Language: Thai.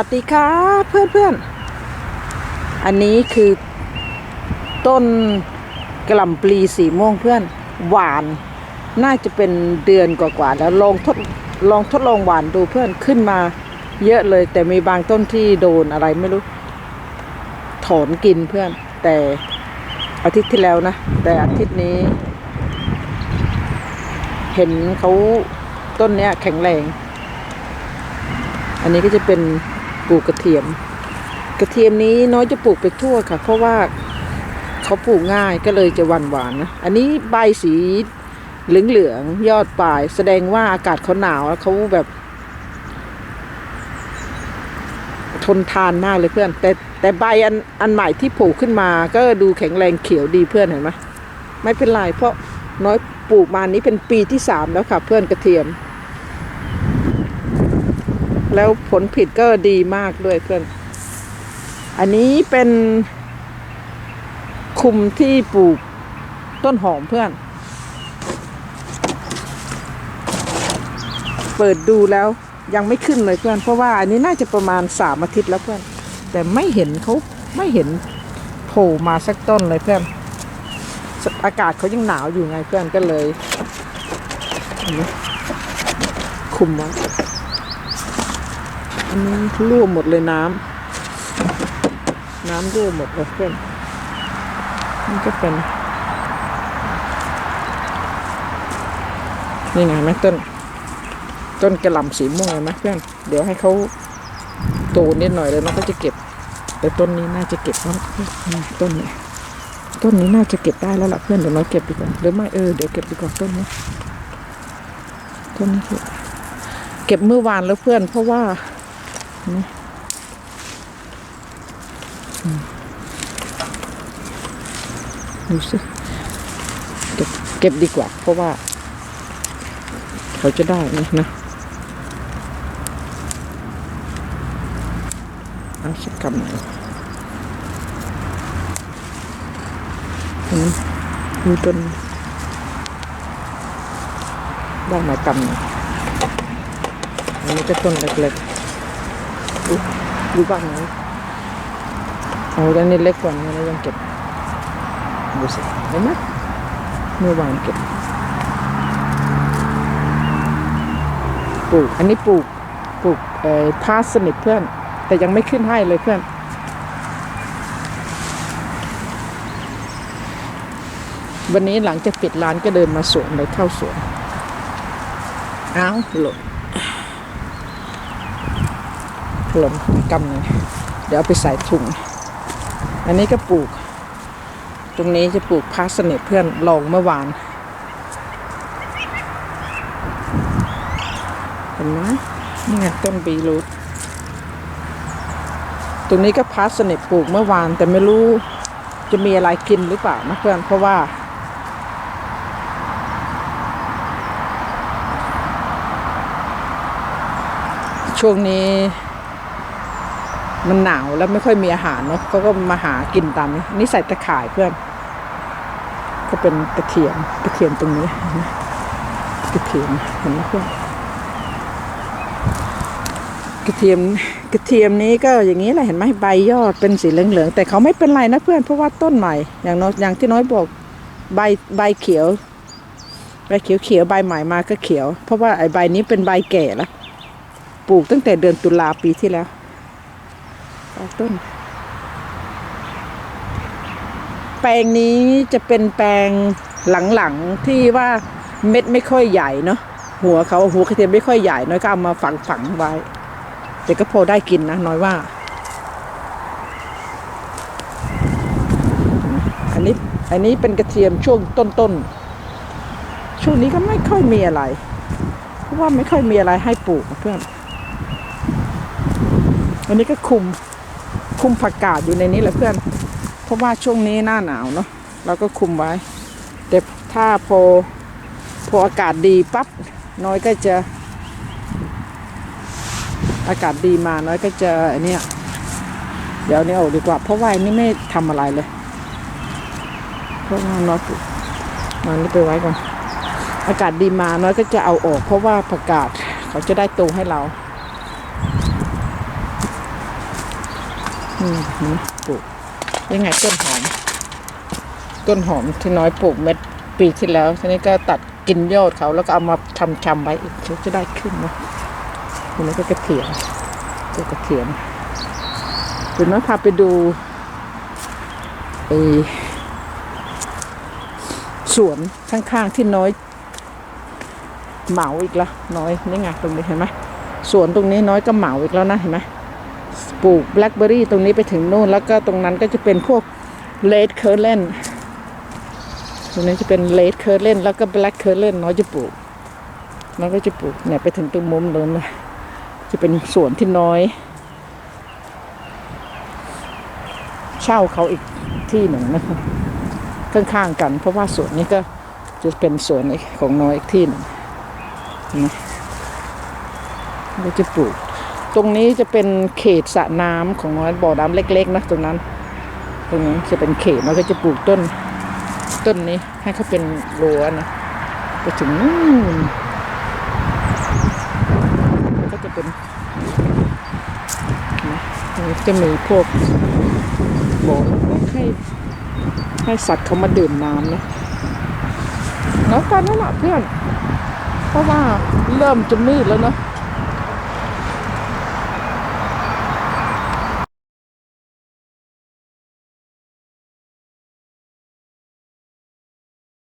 สวัสดีครับเพื่อนเพื่อนอันนี้คือต้นกล่ำปลีสีม่วงเพื่อนหวานน่าจะเป็นเดือนกว่าๆแล้วลองทดลองทดลองหวานดูเพื่อนขึ้นมาเยอะเลย แต่มีบางต้นที่โดนอะไรไม่รู้ ถอนกินเพื่อน แต่อาทิตย์ที่แล้วนะ แต่อาทิตย์นี้ เห็นเขาต้นเนี้ยแข็งแรง อันนี้ก็จะเป็น ปลูกกระเทียม กระเทียมนี้น้อยจะปลูกไปทั่วค่ะ เพราะว่าเขาปลูกง่ายก็เลยจะหวานหวานๆนะอันนี้ใบสีเหลืองเหลืองๆยอดปลาย แสดงว่าอากาศเขาหนาวแล้วเขาแบบ ทนทานมากเลยเพื่อน แต่แต่ใบอันอันใหม่ที่ปลูกขึ้นมา ก็ดูแข็งแรงเขียวดีเพื่อนเห็นไหมไม่เป็นไรเพราะน้อยปลูกมานี้เป็นปีที่สามแล้วค่ะ เพื่อนกระเทียม แล้วผลผิดก็ดีมากด้วยเพื่อน อันนี้เป็นคุมที่ปลูกต้นหอมเพื่อน เปิดดูแล้วยังไม่ขึ้นเลยเพื่อน เพราะว่าอันนี้น่าจะประมาณสามอาทิตย์แล้วเพื่อน แต่ไม่เห็นเขาไม่เห็นโผล่มาสักต้นเลยเพื่อน อากาศเขายังหนาวอยู่ไงเพื่อนก็เลยคุมไว้ อันนี้รั่วหมดเลยน้ำ น้ำรั่วหมดเลยเพื่อนนี่ก็เป็น นี่ไงไหมต้น ต้นกระหล่ำสีม่วงเห็นไหมเพื่อน เดี๋ยวให้เขาโตนิดหน่อยแล้วเราก็จะเก็บ แต่ต้นนี้น่าจะเก็บแล้วต้นนี้ต้นนี้น่าจะเก็บได้แล้วล่ะเพื่อนเดี๋ยวเราเก็บดีกว่าหรือไม่เออเดี๋ยวเก็บดีกว่าต้นนี้ต้นนี้เก็บเมื่อวานแล้วเพื่อนเพราะว่า ดูสิเก็บเก็บดีกว่า เพราะว่า เขาจะได้นะนะเอาสักกำหน่อืมดูต้นได้มากำหนึ่งอันนี้ก็ต้นเล็กๆ ดูบ้างไหมเอาด้านนี้เล็กกว่านี้แล้วยังเก็บดูสิเห็นไหมเมื่อวานเก็บปลูกอันนี้ปลูกปลูกเอ่อพาสนิทเพื่อน แต่ยังไม่ขึ้นให้เลยเพื่อนวันนี้หลังจากปิดร้านก็เดินมาสวนเลยเข้าสวน อ้าวหล่น หล่นกำหนึ่งเดี๋ยวเอาไปใส่ถุง อันนี้ก็ปลูก ตรงนี้จะปลูกพาสเนตเพื่อนลองเมื่อวาน เห็นไหมนี่ไงต้นบีรูทตรงนี้ก็พาสเนตปลูกเมื่อวาน แต่ไม่รู้จะมีอะไรกินหรือเปล่านะเพื่อนเพราะว่าช่วงนี้ มันหนาวแล้วไม่ค่อยมีอาหารเนาะเขาก็มาหากินตามนี้นี่ใส่ตะข่ายเพื่อน ก็เป็นตะเทียมตะเทียมตรงนี้เห็นไหมกระเทียมเห็นไหมเพื่อนกระเทียมกระเทียมนี้ก็อย่างนี้แหละเห็นไหมใบยอดเป็นสีเหลืองๆแต่เขาไม่เป็นไรนะเพื่อนเพราะว่าต้นใหม่ อย่างน้อยอย่างที่น้อยบอกใบใบเขียวใบเขียวเขียวใบใหม่มาก็เขียว เพราะว่าไอ้ใบนี้เป็นใบแก่แล้วปลูกตั้งแต่เดือนตุลาปีที่แล้ว ต้น แปลงนี้จะเป็นแปลงหลังๆที่ว่าเม็ดไม่ค่อยใหญ่เนาะหัวเขาหัวกระเทียมไม่ค่อยใหญ่น้อยก็เอามาฝังฝังๆไว้แต่ก็พอได้กินนะน้อยว่า อันนี้อันนี้เป็นกระเทียมช่วงต้นๆช่วงนี้ก็ไม่ค่อยมีอะไรเพราะว่าไม่ค่อยมีอะไรให้ปลูกเพื่อนอันนี้ก็คุม คุมผักกาดอยู่ในนี้แหละเพื่อน เพราะว่าช่วงนี้หน้าหนาวเนาะเราก็คุมไว้แต่ถ้าพอพออากาศดีปั๊บน้อยก็จะ อากาศดีมาน้อยก็จะอันเนี้ยเดี๋ยวนี้ออกดีกว่า เพราะว่านนี้ไม่ทำอะไรเลยเพราะว่าน้อยมันนี่ไปไว้ก่อนอากาศดีมาน้อยก็จะเอาออก เพราะว่าผักกาดเขาจะได้โตให้เรา อืมเห็นไหมปลูกยังไงต้นหอม ต้นหอมที่น้อยปลูกเม็ดปีที่แล้วทีนี้ก็ตัดกินยอดเขาแล้วก็เอามาทำชำไว้อีกเขาจะได้ขึ้นนะทีนี้ก็กระเทียมตัวกระเทียมเดี๋ยวน้อยพาไปดูไอสวนข้างๆที่น้อยเหมาอีกแล้วน้อยนี่ไงตรงนี้เห็นไหมสวนตรงนี้น้อยก็เหมาอีกแล้วนะเห็นไหม ปลูกแบล็คเบอร์รี่ตรงนี้ไปถึงโน่น แล้วก็ตรงนั้นก็จะเป็นพวกเลดเคอร์เลนตรงนี้จะเป็นเลดเคอร์เลนแล้วก็แบล็กเคอร์เลนน้อยจะปลูกน้อยก็จะปลูกเนี่ยไปถึงตรงมุมโน้นเลยจะเป็นสวนที่น้อย เช่าเขาอีกที่หนึ่งนะคะข้างๆกัน เพราะว่าสวนนี้ก็จะเป็นสวนของน้อยอีกที่หนึ่งนะก็จะปลูก ตรงนี้จะเป็นเขตสระน้ำของน้อยบ่อน้ำเล็ก ๆ นะตรงนั้น ตรงนี้จะเป็นเขตน้อยก็จะปลูกต้น ต้นนี้ให้เขาเป็นรั้วนะไปถึงก็จะเป็นจะมีพวกบ่อให้ให้สัตว์เขามาดื่มน้ำนะแล้วกันนั่นแหละเพื่อน เพราะว่าเริ่มจะมืดแล้วเนาะ